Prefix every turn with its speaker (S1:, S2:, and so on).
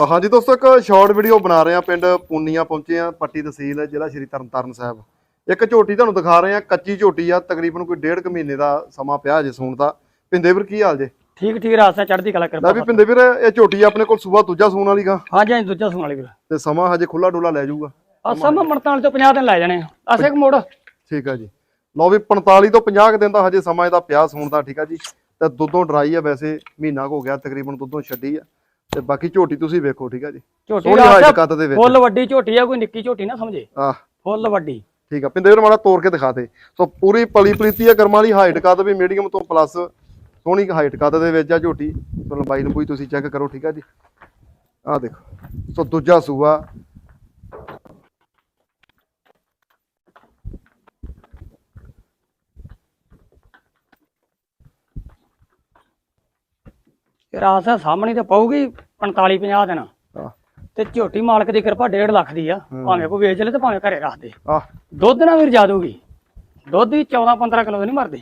S1: ਹਾਂਜੀ ਦੋਸਤੋ ਇੱਕ ਸ਼ਾਰਟ ਵੀਡੀਓ ਬਣਾ ਰਹੇ ਆ ਪਿੰਡ ਪੂਨੀਆਂ ਪਹੁੰਚੇ ਆ ਪੱਟੀ ਤਹਿਸੀਲ ਜ਼ਿਲ੍ਹਾ ਸ਼੍ਰੀ ਤਰਨਤਾਰਨ ਸਾਹਿਬ। ਇੱਕ ਝੋਟੀ ਤੁਹਾਨੂੰ ਦਿਖਾ ਰਹੇ ਆ ਕੱਚੀ ਝੋਟੀ ਆ ਤਕਰੀਬਨ ਕੋਈ ਡੇਢ ਕੁ ਮਹੀਨੇ ਦਾ ਸਮਾਂ ਪਿਆ ਜੇ ਸੂਣ ਦਾ। ਪਿੰਦੇ ਵੀਰ ਕੀ ਹਾਲ ਜੇ?
S2: ਠੀਕ ਠੀਕ ਰਾਸਤਾ ਚੜ੍ਹਦੀ ਕਲਾ
S1: ਲੈ
S2: ਕਿਰਪਾ
S1: ਵੀ ਪਿੰਦੇ ਵੀਰ ਇਹ ਝੋਟੀ ਆਪਣੇ ਕੋਲ ਸੂਆ ਦੂਜਾ ਸੂਣ ਵਾਲੀ ਗਾ।
S2: ਹਾਂਜੀ ਹਾਂਜੀ ਦੂਜਾ ਸੁਣ ਵਾਲੀ ਵੀਰ।
S1: ਤੇ ਸਮਾਂ ਹਜੇ ਖੁੱਲਾ ਡੋਲਾ ਲੈ ਜਾਊਗਾ।
S2: ਅਸਾਂ ਮੈਂ 45 ਤੋਂ 50 ਦਿਨ ਲੈ ਜਾਣੇ ਆ। ਅਸੇ ਇੱਕ ਮੋੜ।
S1: ਠੀਕ ਆ ਜੀ। ਲਓ ਵੀ 45 ਤੋਂ 50 ਕੁ ਦਿਨ ਦਾ ਹਜੇ ਸਮਾਂ ਇਹਦਾ ਪਿਆ ਸੂਣ ਦਾ ਠੀਕ ਆ ਜੀ। ਤੇ ਦੁੱਧੋਂ ਡਰਾਈ ਆ ਵੈਸੇ ਮਹੀਨਾ ਕੁ ਹੋ ਗਿਆ ਤਕਰੀਬਨ ਦੁੱਧੋਂ ਛੱਡੀ ਆ। ਤੇ ਬਾਕੀ ਝੋਟੀ ਤੁਸੀਂ ਵੇਖੋ ਠੀਕ ਆ ਜੀ?
S2: ਝੋਟੀ
S1: ਸੋਹਣੀ ਹਾਈਟ ਕੱਦ ਦੇ ਵਿੱਚ
S2: ਫੁੱਲ ਵੱਡੀ ਝੋਟੀ ਆ ਕੋਈ ਨਿੱਕੀ ਝੋਟੀ ਨਾ ਸਮਝੇ?
S1: ਆਹ।
S2: ਫੁੱਲ ਵੱਡੀ।
S1: ਠੀਕ ਆ ਪਿੰਦੇ ਵੀਰ ਮਾੜਾ ਤੋੜ ਕੇ ਦਿਖਾ ਦੇ। ਸੋ ਪੂਰੀ ਪਲੀ ਪਲੀਤੀ ਆ ਕਰਮਾਂ ਵਾਲੀ ਹਾਈਟ ਕੱਦ ਵੀ ਮੀਡੀਅਮ ਤੋਂ ਪਲੱਸ ਸੋਹਣੀ ਹਾਈਟ ਕੱਦ ਦੇ ਵਿੱਚ ਆ ਝੋਟੀ। ਸੋ ਲੰਬਾਈ ਨੂੰ ਕੋਈ ਤੁਸੀਂ ਚੈੱਕ ਕਰੋ ਠੀਕ ਆ ਜੀ? ਆਹ ਦੇਖੋ। ਸੋ ਦੂਜਾ ਸੂਆ
S2: ਰਾਸਤਾ ਸਾਹਮਣੇ ਤੇ ਪਊਗੀ 45 50 ਦਿਨ।
S1: ਆਹ।
S2: ਤੇ ਝੋਟੀ ਮਾਲਕ ਦੀ ਕਿਰਪਾ 1.5 ਲੱਖ ਦੀ ਆ। ਭਾਵੇਂ ਕੋਈ ਵੇਚ ਲੈ ਤੇ ਭਾਵੇਂ ਘਰੇ ਰੱਖ ਦੇ।
S1: ਆਹ।
S2: ਦੁੱਧ ਨਾ ਵੀਰ ਜਾਦੂਗੀ ਦੁੱਧ ਵੀ 14 15 ਕਿਲੋ ਨਹੀਂ ਮਰਦੇ।